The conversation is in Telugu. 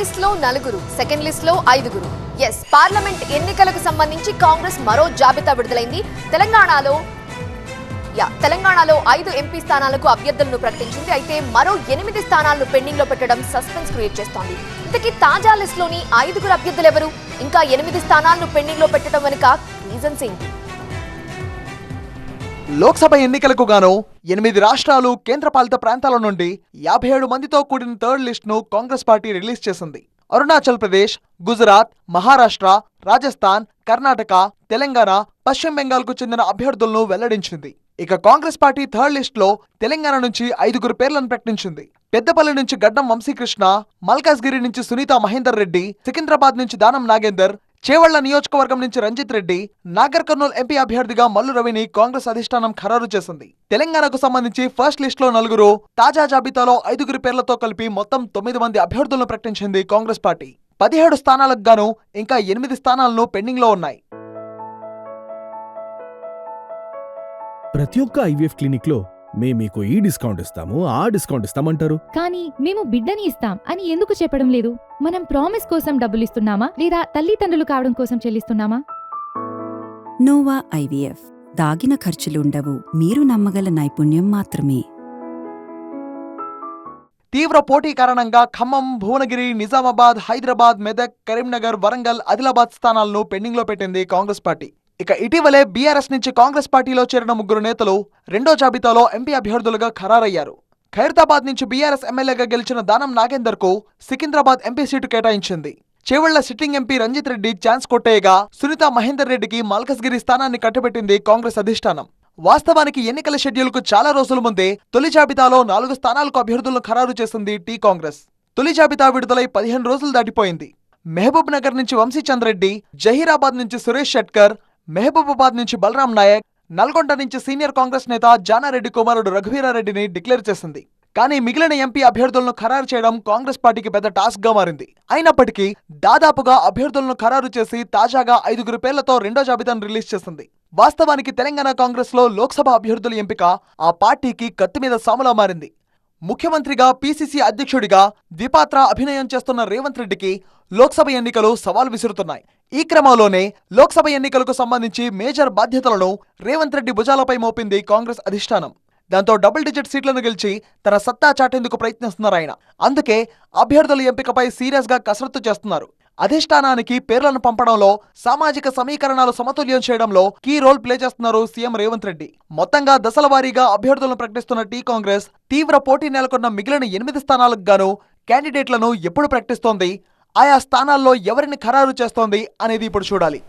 లిస్ట్లో నలుగురు సెకండ్ లిస్ట్లో ఐదుగురు. ఎస్ పార్లమెంట్ ఎన్నికలకు సంబంధించి కాంగ్రెస్ మరో జాబితా విడుదలైంది. తెలంగాణలో యా తెలంగాణలో ఐదు ఎంపీ స్థానాలకు అభ్యర్థులను ప్రకటించింది. అయితే మరో ఎనిమిది స్థానాలను పెండింగ్లో పెట్టడం సస్పెన్స్ క్రియేట్ చేస్తోంది. ఇంతకీ తాజా లిస్ట్లోని ఐదుగురు అభ్యర్థులు ఎవరు? ఇంకా ఎనిమిది స్థానాలను పెండింగ్లో పెట్టడం వెనుక రీజన్స్ ఏంటి? లోక్సభ ఎన్నికలకు గాను ఎనిమిది రాష్ట్రాలు కేంద్రపాలిత ప్రాంతాల నుండి యాభై ఏడు మందితో కూడిన థర్డ్ లిస్టును కాంగ్రెస్ పార్టీ రిలీజ్ చేసింది. అరుణాచల్ ప్రదేశ్ గుజరాత్ మహారాష్ట్ర రాజస్థాన్ కర్ణాటక తెలంగాణ పశ్చిమ బెంగాల్కు చెందిన అభ్యర్థులను వెల్లడించింది. ఇక కాంగ్రెస్ పార్టీ థర్డ్ లిస్ట్లో తెలంగాణ నుంచి ఐదుగురు పేర్లను ప్రకటించింది. పెద్దపల్లి నుంచి గడ్డం వంశీకృష్ణ మల్కాజ్గిరి నుంచి సునీత మహేందర్ రెడ్డి సికింద్రాబాద్ నుంచి దానం నాగేందర్ చేవళ్ళ నియోజకవర్గం నుంచి రంజిత్ రెడ్డి నాగర్ కర్నూల్ ఎంపీ అభ్యర్థిగా మల్లు రవిని కాంగ్రెస్ అధిష్టానం ఖరారు చేసింది. తెలంగాణకు సంబంధించి ఫస్ట్ లిస్ట్లో నలుగురు తాజా జాబితాలో ఐదుగురి పేర్లతో కలిపి మొత్తం తొమ్మిది మంది అభ్యర్థులను ప్రకటించింది కాంగ్రెస్ పార్టీ. పదిహేడు స్థానాలకు గాను ఇంకా ఎనిమిది స్థానాలను పెండింగ్లో ఉన్నాయి. ప్రతి ఒక్క ఐవీఎఫ్ క్లినిక్లో మేము మీకు ఈ డిస్కౌంట్ ఇస్తాము ఆ డిస్కౌంట్ ఇస్తామంటారు. కానీ మేము బిడ్డని ఇస్తాం అని ఎందుకు చెప్పడం లేదు? మనం ప్రామిస్ కోసం డబ్బులు ఇస్తున్నామా? లేదా తల్లిదండ్రులు కావడం కోసం చెల్లిస్తున్నామా? Nova IVF. దాగిన ఖర్చులుండవు. మీరు నమ్మగల నైపుణ్యం మాత్రమే. తీవ్ర పోటీ కారణంగా ఖమ్మం భువనగిరి నిజామాబాద్ హైదరాబాద్ మెదక్ కరీంనగర్ వరంగల్ ఆదిలాబాద్ స్థానాలను పెండింగ్లో పెట్టింది కాంగ్రెస్ పార్టీ. ఇక ఇటీవలే బీఆర్ఎస్ నుంచి కాంగ్రెస్ పార్టీలో చేరిన ముగ్గురు నేతలు రెండో జాబితాలో ఎంపీ అభ్యర్థులుగా ఖరారయ్యారు. ఖైరతాబాద్ నుంచి బీఆర్ఎస్ ఎమ్మెల్యేగా గెలిచిన దానం నాగేందర్కు సికింద్రాబాద్ ఎంపీ సీటు కేటాయించింది. Chevella sitting MP Ranjith Reddy chance కొట్టేయగా Sunitha Mahender రెడ్డికి మల్కస్గిరి స్థానాన్ని కట్టబెట్టింది కాంగ్రెస్ అధిష్టానం. వాస్తవానికి ఎన్నికల షెడ్యూల్కు చాలా రోజుల ముందే తొలి జాబితాలో నాలుగు స్థానాలకు అభ్యర్థులను ఖరారు చేసింది టీ కాంగ్రెస్. తొలి జాబితా విడుదలై పదిహేను రోజులు దాటిపోయింది. మహబూబ్ నగర్ నుంచి వంశీచంద్రెడ్డి జహీరాబాద్ నుంచి సురేష్ షెట్కర్ మహబూబాబాద్ నుంచి బలరాం నాయక్ నల్గొండ నుంచి సీనియర్ కాంగ్రెస్ నేత జానారెడ్డి కుమారుడు రఘువీరారెడ్డిని డిక్లేర్ చేసింది. కానీ మిగిలిన ఎంపీ అభ్యర్థులను ఖరారు చేయడం కాంగ్రెస్ పార్టీకి పెద్ద టాస్క్గా మారింది. అయినప్పటికీ దాదాపుగా అభ్యర్థులను ఖరారు చేసి తాజాగా ఐదుగురు పేర్లతో రెండో జాబితాను రిలీజ్ చేసింది. వాస్తవానికి తెలంగాణ కాంగ్రెస్లో లోక్సభ అభ్యర్థుల ఎంపిక ఆ పార్టీకి కత్తి మీద సాములా మారింది. ముఖ్యమంత్రిగా పీసీసీ అధ్యక్షుడిగా ద్విపాత్ర అభినయం చేస్తున్న రేవంత్ రెడ్డికి లోక్సభ ఎన్నికలు సవాల్ విసురుతున్నాయి. ఈ క్రమంలోనే లోక్సభ ఎన్నికలకు సంబంధించి మేజర్ బాధ్యతలను రేవంత్ రెడ్డి భుజాలపై మోపింది కాంగ్రెస్ అధిష్టానం. దాంతో డబుల్ డిజిట్ సీట్లను గెలిచి తన సత్తా చాటేందుకు ప్రయత్నిస్తున్నారు ఆయన. అందుకే అభ్యర్థుల ఎంపికపై సీరియస్గా కసరత్తు చేస్తున్నారు. అధిష్టానానికి పేర్లను పంపడంలో సామాజిక సమీకరణాలు సమతుల్యం చేయడంలో కీ రోల్ ప్లే చేస్తున్నారు సీఎం రేవంత్ రెడ్డి. మొత్తంగా దశల వారీగా అభ్యర్థులను ప్రకటిస్తున్న టీ కాంగ్రెస్ తీవ్ర పోటీ నెలకొన్న మిగిలిన ఎనిమిది స్థానాలకు గాను క్యాండిడేట్లను ఎప్పుడు ప్రకటిస్తోంది? ఆయా స్థానాల్లో ఎవరిని ఖరారు చేస్తోంది అనేది ఇప్పుడు చూడాలి.